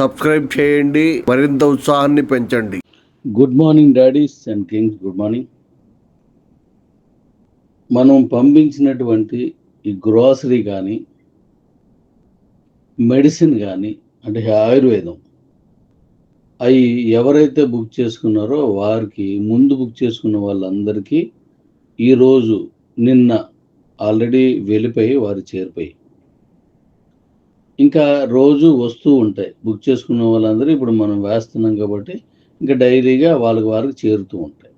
Subscribe చేయండి మరింత ఉత్సాహాన్ని పెంచండి good morning daddies and kings good morning మనం పంపించినటువంటి ఈ గ్రోసరీ కానీ మెడిసిన్ కానీ అంటే ఆయుర్వేదం అవి ఎవరైతే బుక్ చేసుకున్నారో వారికి ముందు బుక్ చేసుకున్న వాళ్ళందరికీ ఈరోజు నిన్న ఆల్రెడీ వెళ్ళిపోయి వారు చేరిపోయి ఇంకా రోజు వస్తూ ఉంటాయి బుక్ చేసుకున్న వాళ్ళందరూ ఇప్పుడు మనం వేస్తున్నాం కాబట్టి ఇంకా డైరీగా వాళ్ళకి వారికి చేరుతూ ఉంటాయి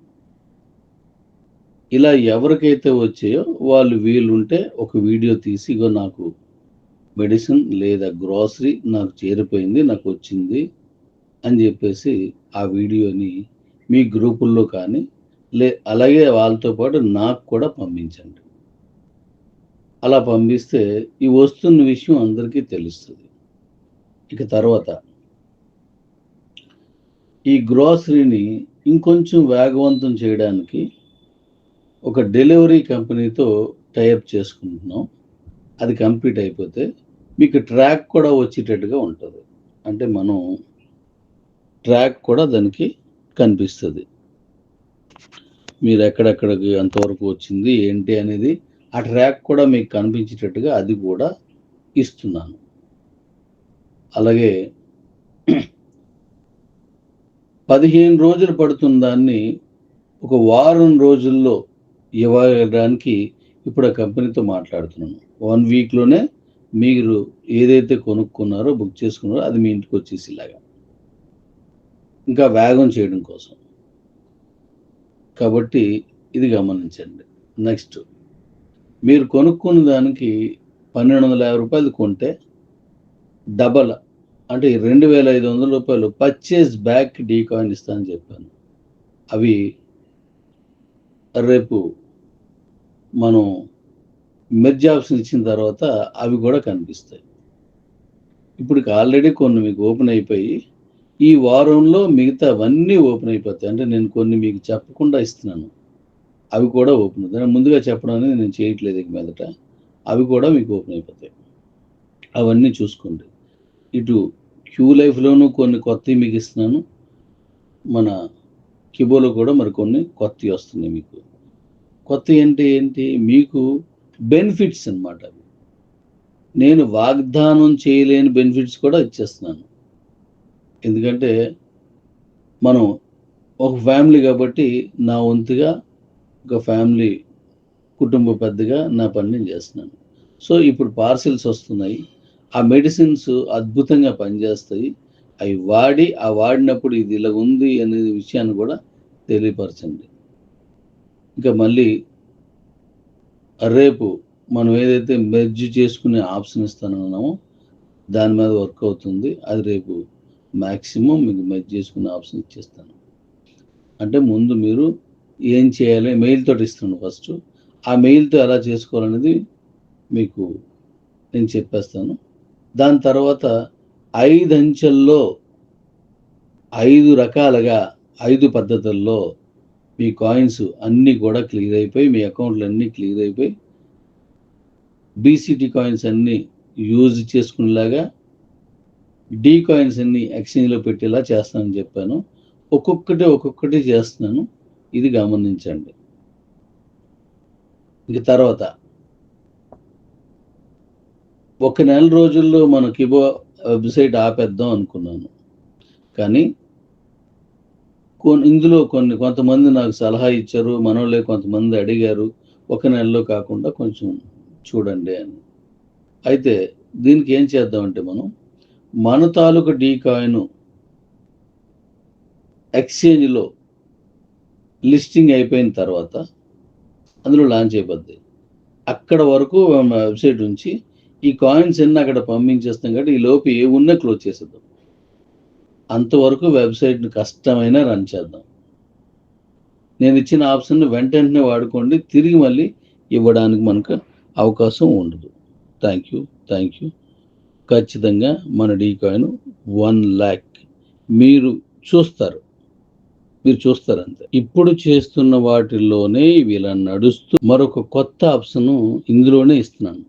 ఇలా ఎవరికైతే వచ్చాయో వాళ్ళు వీలుంటే ఒక వీడియో తీసి నాకు మెడిసిన్ లేదా గ్రాసరీ నాకు చేరిపోయింది నాకు వచ్చింది అని చెప్పేసి ఆ వీడియోని మీ గ్రూపుల్లో కానీ లే అలాగే వాళ్ళతో పాటు నాకు కూడా పంపించండి అలా పంపిస్తే ఈ వస్తున్న విషయం అందరికీ తెలుస్తుంది ఇక తర్వాత ఈ గ్రాసరీని ఇంకొంచెం వేగవంతం చేయడానికి ఒక డెలివరీ కంపెనీతో టైప్ చేసుకుంటున్నాం అది కంప్లీట్ అయిపోతే మీకు ట్రాక్ కూడా వచ్చేటట్టుగా ఉంటుంది అంటే మనం ట్రాక్ కూడా దానికి కనిపిస్తుంది మీరు ఎక్కడెక్కడికి ఎంతవరకు వచ్చింది ఏంటి అనేది ఆ ట్రాక్ కూడా మీకు కనిపించేటట్టుగా అది కూడా ఇస్తున్నాను అలాగే పదిహేను రోజులు పడుతున్న దాన్ని ఒక వారం రోజుల్లో ఇవ్వడానికి ఇప్పుడు ఆ కంపెనీతో మాట్లాడుతున్నాను వన్ వీక్లోనే మీరు ఏదైతే కొనుక్కున్నారో బుక్ చేసుకున్నారో అది మీ ఇంటికి వచ్చేసి ఇలాగా ఇంకా వేగం చేయడం కోసం కాబట్టి ఇది గమనించండి నెక్స్ట్ మీరు కొనుక్కున్న దానికి పన్నెండు వందల యాభై రూపాయలు కొంటే డబల్ అంటే రెండు వేల ఐదు వందల రూపాయలు పర్చేస్ బ్యాక్ డీ కాయిన్ ఇస్తానని చెప్పాను అవి రేపు మనం మెర్జ్ ఆప్షన్ ఇచ్చిన తర్వాత అవి కూడా కనిపిస్తాయి ఇప్పుడు ఆల్రెడీ కొన్ని మీకు ఓపెన్ అయిపోయి ఈ వారంలో మిగతావన్నీ ఓపెన్ అయిపోతాయి అంటే నేను కొన్ని మీకు చెప్పకుండా ఇస్తున్నాను అవి కూడా ఓపెన్ అవుతాయి ముందుగా చెప్పడం అనేది నేను చేయట్లేదు ఇక మీదట అవి కూడా మీకు ఓపెన్ అయిపోతాయి అవన్నీ చూసుకోండి ఇటు క్యూ లైఫ్లోనూ కొన్ని కొత్తవి మీకు ఇస్తున్నాను మన కిబోలో కూడా మరి కొన్ని కొత్తవి వస్తున్నాయి మీకు కొత్త అంటే ఏంటి మీకు బెనిఫిట్స్ అనమాట అవి నేను వాగ్దానం చేయలేని బెనిఫిట్స్ కూడా ఇచ్చేస్తున్నాను ఎందుకంటే మనం ఒక ఫ్యామిలీ కాబట్టి నా వంతుగా ఒక ఫ్యామిలీ కుటుంబ పెద్దగా నా పని నేను చేస్తున్నాను సో ఇప్పుడు పార్సిల్స్ వస్తున్నాయి ఆ మెడిసిన్స్ అద్భుతంగా పనిచేస్తాయి అవి వాడి ఆ వాడినప్పుడు ఇది ఇలా ఉంది అనే విషయాన్ని కూడా తెలియపరచండి ఇంకా మళ్ళీ రేపు మనం ఏదైతే మెర్జ్ చేసుకునే ఆప్షన్ ఇస్తానన్నామో దాని మీద వర్క్ అవుతుంది అది రేపు మ్యాక్సిమం మీకు మెర్జ్ చేసుకునే ఆప్షన్ ఇచ్చేస్తాను అంటే ముందు మీరు ఏం చేయాలి మెయిల్తో ఇస్తున్నాను ఫస్ట్ ఆ మెయిల్తో ఎలా చేసుకోవాలనేది మీకు నేను చెప్పేస్తాను దాని తర్వాత ఐదు అంచెల్లో ఐదు రకాలుగా ఐదు పద్ధతుల్లో మీ కాయిన్స్ అన్నీ కూడా క్లియర్ అయిపోయి మీ అకౌంట్లు అన్నీ క్లియర్ అయిపోయి బీసీటీ కాయిన్స్ అన్నీ యూజ్ చేసుకునేలాగా డీ కాయిన్స్ అన్నీ ఎక్స్చేంజ్లో పెట్టేలా చేస్తానని చెప్పాను ఒక్కొక్కటి ఒక్కొక్కటి చేస్తున్నాను ఇది గమనించండి ఇక తర్వాత ఒక నెల రోజుల్లో మన కిబో వెబ్సైట్ ఆపేద్దాం అనుకున్నాను కానీ ఇందులో కొన్ని కొంతమంది నాకు సలహా ఇచ్చారు మనోళ్ళే కొంతమంది అడిగారు ఒక నెలలో కాకుండా కొంచెం చూడండి అని అయితే దీనికి ఏం చేద్దామంటే మనం మన తాలూకు డీ కాయిన్ ఎక్స్చేంజ్లో లిస్టింగ్ అయిపోయిన తర్వాత అందులో లాంచ్ అయిపోద్ది అక్కడ వరకు వెబ్సైట్ నుంచి ఈ కాయిన్స్ అన్ని అక్కడ పంపించేస్తాం కాబట్టి ఈ లోపు ఏ ఉన్నా క్లోజ్ చేసేద్దాం అంతవరకు వెబ్సైట్ని కష్టమైనా రన్ చేద్దాం నేను ఇచ్చిన ఆప్షన్ను వెంటనే వాడుకోండి తిరిగి మళ్ళీ ఇవ్వడానికి మనకు అవకాశం ఉండదు థ్యాంక్ యూ థ్యాంక్ యూ ఖచ్చితంగా మన డీ కాయిన్ వన్ ల్యాక్ మీరు చూస్తారు మీరు చూస్తారంతే ఇప్పుడు చేస్తున్న వాటిల్లోనే ఇలా నడుస్తూ మరొక కొత్త ఆప్షన్ ఇందులోనే ఇస్తున్నాను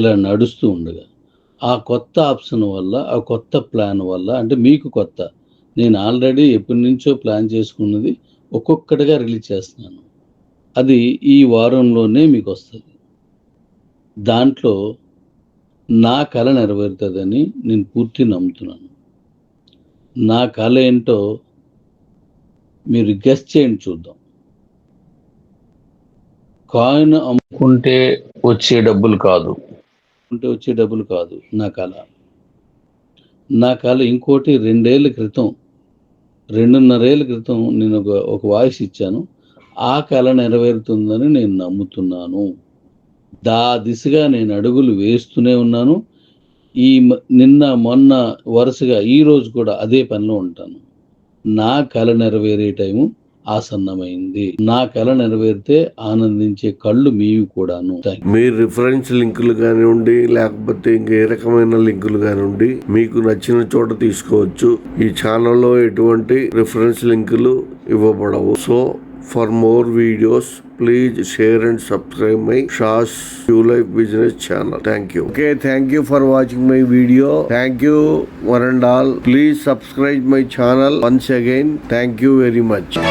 ఇలా నడుస్తూ ఉండగా ఆ కొత్త ఆప్షన్ వల్ల ఆ కొత్త ప్లాన్ వల్ల అంటే మీకు కొత్త నేను ఆల్రెడీ ఎప్పటి నుంచో ప్లాన్ చేసుకున్నది ఒక్కొక్కటిగా రిలీజ్ చేస్తున్నాను అది ఈ వారంలోనే మీకు వస్తుంది దాంట్లో నా కళ నెరవేరుతుందని నేను పూర్తి నమ్ముతున్నాను నా కళ ఏంటో మీరు గెస్ చేయండి చూద్దాం కాయిన్ అమ్ముకుంటే వచ్చే డబ్బులు కాదు ఉంటే వచ్చే డబ్బులు కాదు నా కళ నా కళ ఇంకోటి రెండేళ్ళ క్రితం ఏళ్ళ క్రితం నేను ఒక ఒక వాయిస్ ఇచ్చాను ఆ కళ నెరవేరుతుందని నేను నమ్ముతున్నాను దా దిశగా నేను అడుగులు వేస్తూనే ఉన్నాను ఈ నిన్న మొన్న వరుసగా ఈ రోజు కూడా అదే పనిలో ఉంటాను నా కళ నెరవేరే టైము ఆసన్నమైంది నా కళ నెరవేరితే ఆనందించే కళ్ళు మీవి కూడాను మీరు రిఫరెన్స్ లింకులు కానివ్వండి లేకపోతే ఇంకే రకమైన లింకులు కానివ్వండి మీకు నచ్చిన చోట తీసుకోవచ్చు ఈ ఛానల్లో ఎటువంటి రిఫరెన్స్ లింకులు ఇవ్వబడవు so For more videos, please share and subscribe my Shah's New Life Business channel. Thank you. Okay, thank you for watching my video. Thank you one and all. Please subscribe my channel once again. Thank you very much.